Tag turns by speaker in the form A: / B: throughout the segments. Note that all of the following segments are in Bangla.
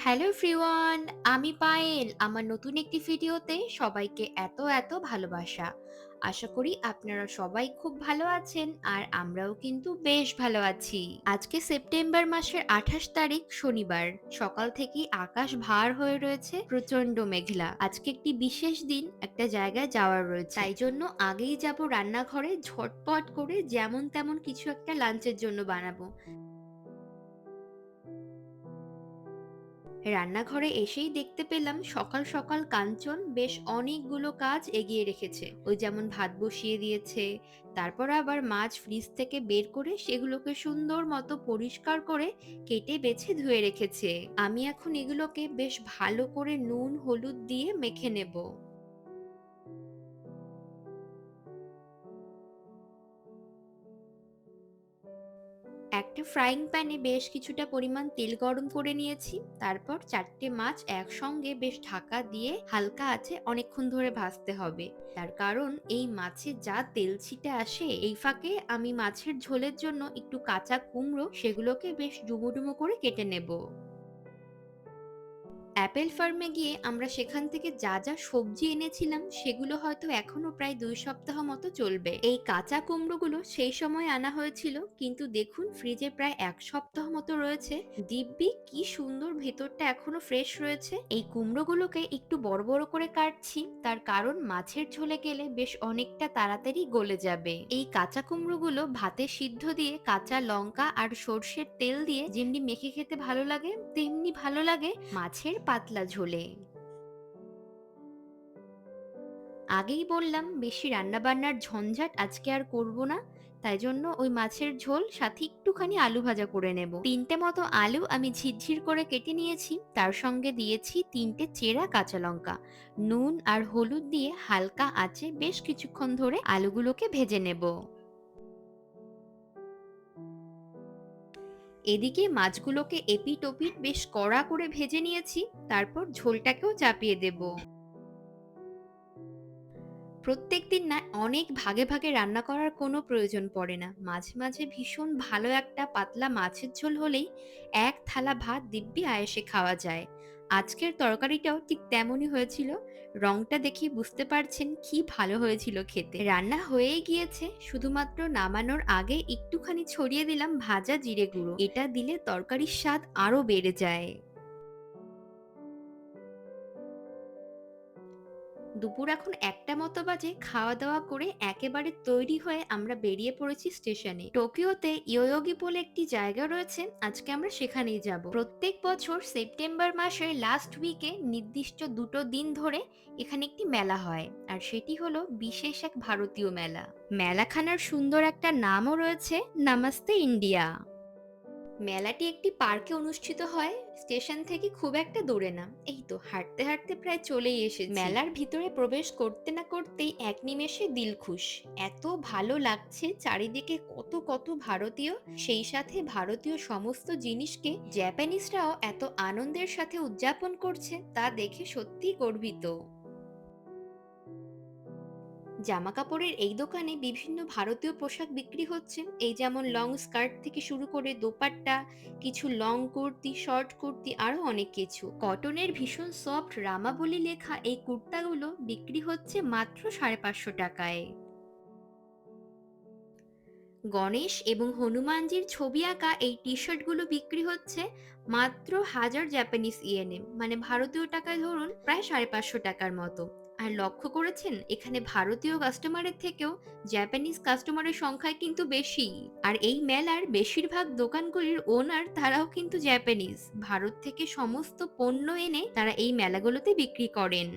A: হ্যালো এভরিওয়ান, আমি পায়েল। আমার নতুন একটি ভিডিওতে সবাইকে এত এত ভালোবাসা। আশা করি আপনারা সবাই খুব ভালো আছেন আর আমরাও কিন্তু বেশ ভালো আছি। আজকে সেপ্টেম্বর মাসের আঠাশ তারিখ, শনিবার। সকাল থেকেই আকাশ ভার হয়ে রয়েছে প্রচণ্ড মেঘলা। আজকে একটি বিশেষ দিন, একটা জায়গায় যাওয়ার রয়েছে। তাই জন্য আগেই যাব রান্নাঘরে, ঝটপট করে যেমন তেমন কিছু একটা লাঞ্চের জন্য বানাবো। রান্নাঘরে এসেই দেখতে পেলাম সকাল সকাল কাঞ্চন বেশ অনেকগুলো কাজ এগিয়ে রেখেছে। ওই যেমন ভাত বসিয়ে দিয়েছে, তারপর আবার মাছ ফ্রিজ থেকে বের করে সেগুলোকে সুন্দর মতো পরিষ্কার করে কেটে বেছে ধুয়ে রেখেছে। আমি এখন এগুলোকে বেশ ভালো করে নুন, হলুদ দিয়ে মেখে নেব। একটা ফ্রাইং প্যানে বেশ কিছুটা পরিমাণ তেল গরম করে নিয়েছি। তারপর চারটে মাছ একসঙ্গে বেশ ঢাকা দিয়ে হালকা আছে অনেকক্ষণ ধরে ভাজতে হবে। তার কারণ এই মাছে যা তেল ছিটে আসে, এই ফাঁকে আমি মাছের ঝোলের জন্য একটু কাঁচা কুমড়ো সেগুলোকে বেশ ডুমো ডুমো করে কেটে নেব। অ্যাপেল ফার্মে গিয়ে আমরা সেখান থেকে যা যা সবজি এনেছিলাম, সেগুলো হয়তো এখনও প্রায় দুই সপ্তাহ মতো চলবে। এই কাঁচা কুমড়োগুলো সেই সময় আনা হয়েছিল, কিন্তু দেখুন ফ্রিজে প্রায় এক সপ্তাহ মতো রয়েছে। দিব্যি, কি সুন্দর ভেতরটা এখনও ফ্রেশ রয়েছে। এই কুমড়োগুলোকে একটু বড় বড় করে কাটছি, তার কারণ মাছের ঝোলে গেলে বেশ অনেকটা তাড়াতাড়ি গলে যাবে। এই কাঁচা কুমড়োগুলো ভাতে সিদ্ধ দিয়ে কাঁচা লঙ্কা আর সর্ষের তেল দিয়ে যেমনি মেখে খেতে ভালো লাগে, তেমনি ভালো লাগে। মাছের পাতলা ঝোলে। আগেই বললাম, বেশি রান্নাবান্নার ঝঞ্ঝাট আজকে আর করব না, তাই জন্য ওই মাছের ঝোল, সাথে একটুখানি আলু ভাজা করে নেব। তিনটে মতো আলু আমি ঝিরঝির করে কেটে নিয়েছি, তার সঙ্গে দিয়েছি তিনটে চেরা কাঁচা লঙ্কা। নুন আর হলুদ দিয়ে হালকা আঁচে বেশ কিছুক্ষণ ধরে আলুগুলোকে ভেজে নেব। এদিকে মাছগুলোকে এপিট ওপিট বেশ কড়া করে ভেজে নিয়েছি, তারপর ঝোলটাকেও চাপিয়ে দেব। প্রত্যেক দিন না অনেক ভাগে ভাগে রান্না করার কোনো প্রয়োজন পড়ে না। মাঝে মাঝে ভীষণ ভালো একটা পাতলা মাছের ঝোল হলেই এক থালা ভাত দিব্যি আয়েসে খাওয়া যায়। আজকের তরকারিটাও ঠিক তেমনই হয়েছিল। রংটা দেখে বুঝতে পারছেন কি ভালো হয়েছিল খেতে। রান্না হয়ে গিয়েছে, শুধুমাত্র নামানোর আগে একটুখানি ছড়িয়ে দিলাম ভাজা জিরে গুঁড়ো। এটা দিলে তরকারির স্বাদ আরও বেড়ে যায়। দুপুর এখন একটা মতো বাজে খাওয়া দাওয়া করে একেবারে তৈরি হয়ে আমরা বেরিয়ে পড়েছি স্টেশনে। টোকিওতে ইয়োগি বলে একটি জায়গা রয়েছে, আজকে আমরা সেখানেই যাব। প্রত্যেক বছর সেপ্টেম্বর মাসের লাস্ট উইকে নির্দিষ্ট দুটো দিন ধরে এখানে একটি মেলা হয়, আর সেটি হলো বিশেষ এক ভারতীয় মেলা। মেলাখানার সুন্দর একটা নামও রয়েছে, নামাস্তে ইন্ডিয়া। মেলাটি একটি পার্কে অনুষ্ঠিত হয়, স্টেশন থেকে খুব একটা দূরে না। এই তো, হাঁটতে হাঁটতে প্রায় চলেই এসেছি। মেলার ভিতরে প্রবেশ করতে না করতেই এক নিমেষে দিল খুশ। এত ভালো লাগছে, চারিদিকে কত কত ভারতীয়। সেই সাথে ভারতীয় সমস্ত জিনিসকে জাপানিজরাও এত আনন্দের সাথে উদযাপন করছে, তা দেখে সত্যিই গর্বিত। জামা কাপড়ের এই দোকানে বিভিন্ন ভারতীয় পোশাক বিক্রি হচ্ছে। এই যেমন লং স্কার্ট থেকে শুরু করে দোপাট্টা, কিছু লং কুর্তি শর্ট কুর্তি আরও অনেক কিছু। কটনের ভীষণ সফট রামাবলি লেখা এই কুর্তাগুলো বিক্রি হচ্ছে মাত্র সাড়ে পাঁচশো টাকায়। গণেশ এবং হনুমানজির ছবি আঁকা এই টি শার্টগুলো বিক্রি হচ্ছে মাত্র হাজার জাপানিজ ইয়েনে মানে ভারতীয় টাকায় ধরুন, প্রায় সাড়ে পাঁচশো টাকার মতো। আর লক্ষ্য করেছেন, এখানে ভারতীয় কাস্টমারের থেকেও জাপানিজ কাস্টমারের সংখ্যায় কিন্তু বেশি। আর এই মেলার বেশিরভাগ দোকানগুলির ওনার তারাও কিন্তু জাপানিজ ভারত থেকে সমস্ত পণ্য এনে তারা এই মেলাগুলোতে বিক্রি করেন।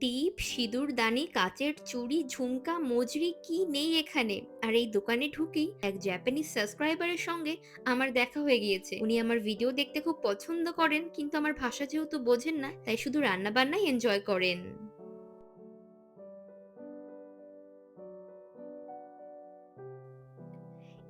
A: টিপ সিঁদুরদানি কাচের চুড়ি, ঝুমকা, মজরি, কি নেই এখানে? আর এই দোকানে ঢুকেই এক জাপানিজ সাবস্ক্রাইবারের সঙ্গে আমার দেখা হয়ে গিয়েছে। উনি আমার ভিডিও দেখতে খুব পছন্দ করেন, কিন্তু আমার ভাষা যেহেতু বোঝেন না, তাই শুধু রান্না বান্নাই এনজয় করেন।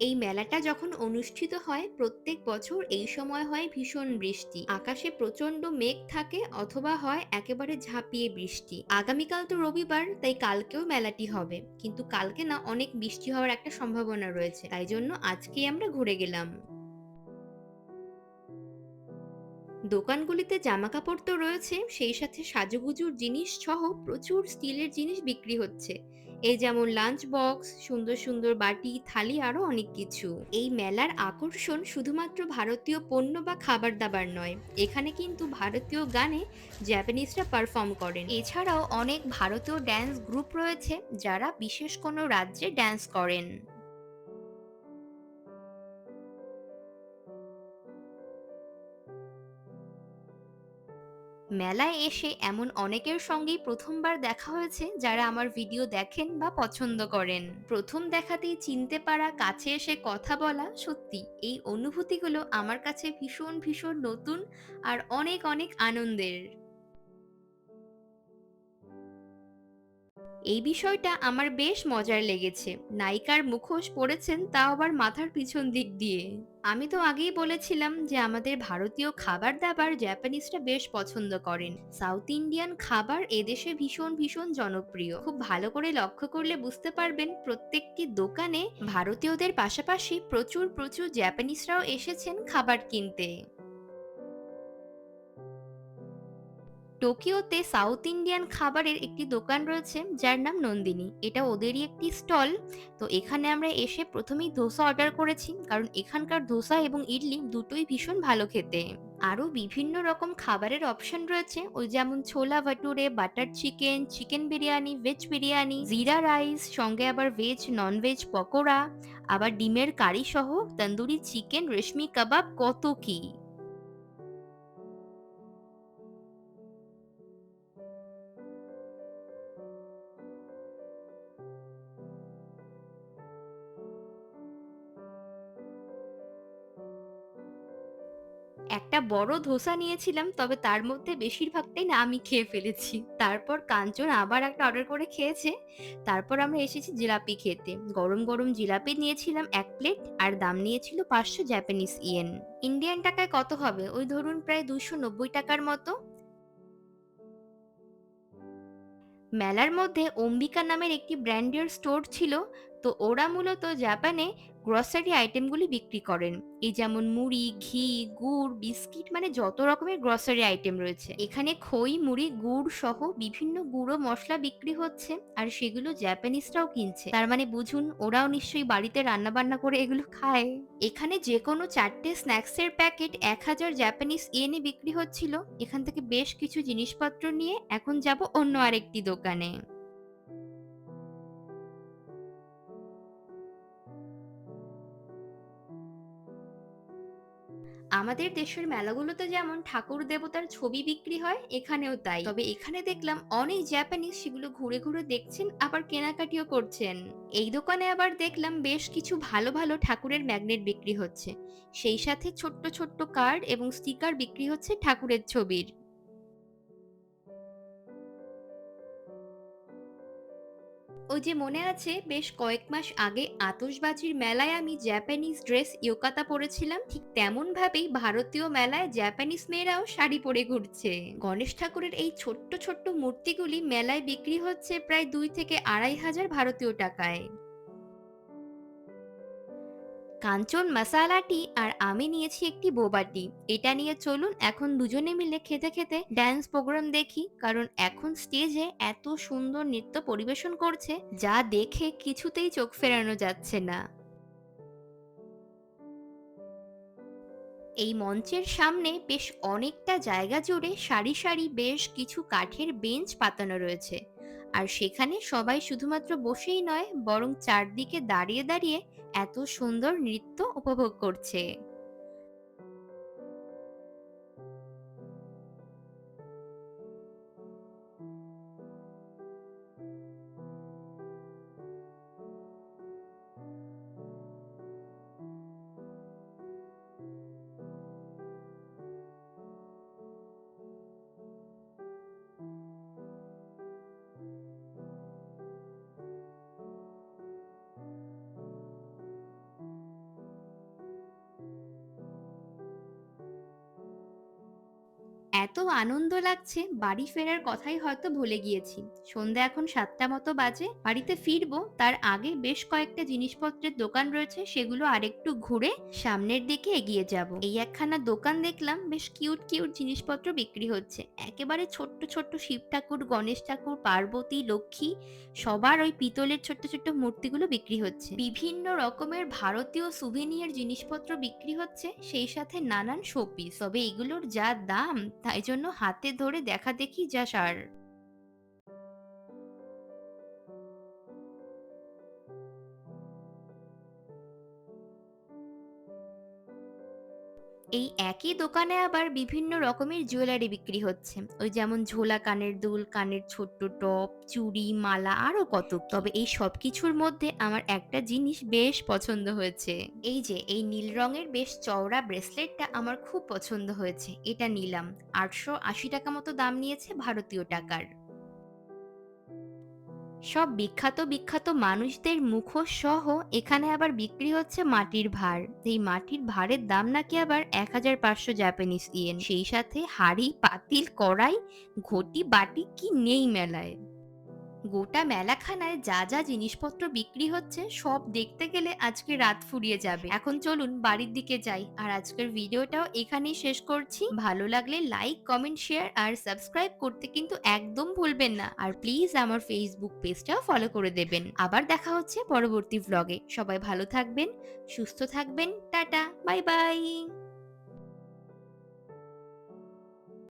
A: এই মেলাটা যখন অনুষ্ঠিত হয়, প্রত্যেক বছর এই সময় হয় ভীষণ বৃষ্টি। আকাশে প্রচণ্ড মেঘ থাকে অথবা হয় একেবারে ঝাঁপিয়ে বৃষ্টি। আগামীকাল তো রবিবার, তাই কালকেও মেলাটি হবে। কিন্তু কালকে না, অনেক বৃষ্টি হওয়ার একটা সম্ভাবনা রয়েছে। তাই জন্য আজকেই আমরা ঘুরে গেলাম। দোকানগুলিতে জামাকাপড় তো রয়েছে, সেই সাথে সাজুগুজুর জিনিস সহ প্রচুর স্টিলের জিনিস বিক্রি হচ্ছে। এই যেমন লাঞ্চ বক্স সুন্দর সুন্দর বাটি, থালি আরও অনেক কিছু। এই মেলার আকর্ষণ শুধুমাত্র ভারতীয় পণ্য বা খাবার দাবার নয়, এখানে কিন্তু ভারতীয় গানে জ্যাপানিজরা পারফর্ম করেন। এছাড়াও অনেক ভারতীয় ড্যান্স গ্রুপ রয়েছে, যারা বিশেষ কোনো রাজ্যে ড্যান্স করেন। মেলায় এসে এমন অনেকের সঙ্গেই প্রথমবার দেখা হয়েছে যারা আমার ভিডিও দেখেন বা পছন্দ করেন। প্রথম দেখাতেই চিনতে পারা, কাছে এসে কথা বলা সত্যি, এই অনুভূতিগুলো আমার কাছে ভীষণ ভীষণ নতুন আর অনেক অনেক আনন্দের। এই বিষয়টা আমার বেশ মজার লেগেছে। নায়িকার মুখোশ পরেছেন তাও আবার মাথার পিছন দিক দিয়ে। আমি তো আগেই বলেছিলাম যে আমাদের ভারতীয় খাবার দাবার জাপানিজরা বেশ পছন্দ করেন। সাউথ ইন্ডিয়ান খাবার এদেশে ভীষণ ভীষণ জনপ্রিয়। খুব ভালো করে লক্ষ্য করলে বুঝতে পারবেন প্রত্যেকটি দোকানে ভারতীয়দের পাশাপাশি প্রচুর প্রচুর জাপানিজরাও এসেছেন খাবার কিনতে। টোকিওতে সাউথ ইন্ডিয়ান খাবারের একটি দোকান রয়েছে, যার নাম নন্দিনী। এটা ওদেরই একটি স্টল। তো এখানে আমরা এসে প্রথমেই ধোসা অর্ডার করেছি, কারণ এখানকার ধোসা এবং ইডলি দুটোই ভীষণ ভালো খেতে। আরও বিভিন্ন রকম খাবারের অপশন রয়েছে, ওই যেমন chole bhature, butter chicken chicken biryani, veg biryani, jeera rice, সঙ্গে আবার ভেজ নন ভেজ পকোড়া, আবার ডিমের কারি সহ, তন্দুরি চিকেন, রেশমি কাবাব, কত কি। একটা বড় ধোসা নিয়েছিলাম, তবে তার মধ্যে বেশিরভাগটাই না আমি খেয়ে ফেলেছি। তারপর কাঞ্চন আবার একটা অর্ডার করে খেয়েছে। তারপর আমরা এসেছি জিলাপি খেতে। গরম গরম জিলাপি নিয়েছিলাম এক প্লেট আর দাম নিয়েছিল পাঁচশো জাপানিজ ইয়েন ইন্ডিয়ান টাকায় কত হবে? ওই ধরুন প্রায় দুশো নব্বই টাকার মতো। মেলার মধ্যে অম্বিকা নামের একটি ব্র্যান্ডের স্টোর ছিল। তো ওরা মূলত জাপানে গ্রসারি আইটেমগুলি বিক্রি করেন। এই যেমন মুড়ি, ঘি, গুড়, বিস্কিট মানে যত রকমের গ্রসারি আইটেম রয়েছে। এখানে খই, মুড়ি, গুড় সহ বিভিন্ন গুঁড়ো মশলা বিক্রি হচ্ছে আর সেগুলো জাপানিজরাও কিনছে। তার মানে বুঝুন, ওরাও নিশ্চয়ই বাড়িতে রান্না বান্না করে এগুলো খায়। এখানে যে কোনো চারটে স্ন্যাক্সের প্যাকেট এক হাজার জাপানিজ এনে বিক্রি হচ্ছিল। এখান থেকে বেশ কিছু জিনিসপত্র নিয়ে এখন যাব অন্য আরেকটি দোকানে। আমাদের দেশের মেলাগুলোতে যেমন ঠাকুর দেবতার ছবি বিক্রি হয়, এখানেও তাই। তবে এখানে দেখলাম অনেক জাপানিজ সেগুলো ঘুরে ঘুরে দেখছেন, আবার কেনাকাটিও করছেন। এই দোকানে আবার দেখলাম বেশ কিছু ভালো ভালো ঠাকুরের ম্যাগনেট বিক্রি হচ্ছে। সেই সাথে ছোট্ট ছোট্ট কার্ড এবং স্টিকার বিক্রি হচ্ছে ঠাকুরের ছবির। ওই যে মনে আছে, বেশ কয়েক মাস আগে আতশবাজির মেলায় আমি জাপানিজ ড্রেস ইয়োকাতা পরেছিলাম। ঠিক তেমন ভাবেই ভারতীয় মেলায় জাপানিজ মেয়েরাও শাড়ি পরে ঘুরছে। গণেশ ঠাকুরের এই ছোট্ট ছোট্ট মূর্তিগুলি মেলায় বিক্রি হচ্ছে প্রায় দুই থেকে আড়াই হাজার ভারতীয় টাকায়। কাঞ্চন মশালাটি আর আমি নিয়েছি একটি বোবাটি এটা নিয়ে চলুন এখন দুজনে মিলে খেতে খেতে ড্যান্স প্রোগ্রাম দেখি, কারণ এখন স্টেজে এত সুন্দর নৃত্য পরিবেশন করছে, যা দেখে কিছুতেই চোখ ফেরানো যাচ্ছে না। এই মঞ্চের সামনে বেশ অনেকটা জায়গা জুড়ে সারি সারি বেশ কিছু কাঠের বেঞ্চ পাতানো রয়েছে। আর সেখানে সবাই শুধুমাত্র বসেই নয়, বরং চারদিকে দাঁড়িয়ে দাঁড়িয়ে এত সুন্দর নৃত্য উপভোগ করছে। এত আনন্দ লাগছে, বাড়ি ফেরার কথাই হয়তো ভুলে গিয়েছি। সন্ধ্যা এখন সাতটা মতো বাজে, বাড়িতে ফিরবো, তার আগে বেশ কয়েকটা জিনিসপত্রের দোকান রয়েছে, সেগুলো আরেকটু ঘুরে সামনের দিকে এগিয়ে যাব। এই একখানা দোকান দেখলাম, বেশ কিউট কিউট জিনিসপত্র বিক্রি হচ্ছে। একেবারে ছোট্ট ছোট্ট শিব ঠাকুর, গণেশ ঠাকুর, পার্বতী, লক্ষ্মী, সবার ওই পিতলের ছোট্ট ছোট্ট মূর্তিগুলো বিক্রি হচ্ছে। বিভিন্ন রকমের ভারতীয় সুভেনিয়ার জিনিসপত্র বিক্রি হচ্ছে, সেই সাথে নানান শোপিস তবে এগুলোর যা দাম তাই জন্য হাতে ধরে দেখা দেখি যা সার। এই একই দোকানে আবার বিভিন্ন রকমের জুয়েলারি বিক্রি হচ্ছে। ওই যেমন ঝোলা কানের দুল, কানের ছোট্ট টপ, চুড়ি, মালা, আরও কত। তবে এই সব কিছুর মধ্যে আমার একটা জিনিস বেশ পছন্দ হয়েছে। এই যে, এই নীল রঙের বেশ চওড়া ব্রেসলেটটা আমার খুব পছন্দ হয়েছে। এটা নিলাম। আটশো আশি টাকা মতো দাম নিয়েছে ভারতীয় টাকার। সব বিখ্যাত বিখ্যাত মানুষদের মুখোশ সহ এখানে আবার বিক্রি হচ্ছে মাটির ভার। এই মাটির ভারের দাম নাকি আবার এক হাজার পাঁচশো জাপানিজ ইয়েন সেই সাথে হাড়ি, পাতিল, কড়াই, ঘটি, বাটি কি নেই মেলায়। গোটা মেলাখানায় যা যা জিনিসপত্র বিক্রি হচ্ছে, সব দেখতে গেলে আজকে রাত ফুরিয়ে যাবে। এখন চলুন বাড়ির দিকে যাই। আর আজকের ভিডিওটাও এখানেই শেষ করছি। ভালো লাগলে লাইক, কমেন্ট, শেয়ার আর সাবস্ক্রাইব করতে কিন্তু একদম ভুলবেন না। আর প্লিজ আমার ফেসবুক পেজটাও ফলো করে দেবেন। আবার দেখা হচ্ছে পরবর্তী ভ্লগে সবাই ভালো থাকবেন, সুস্থ থাকবেন। Tata, bye bye.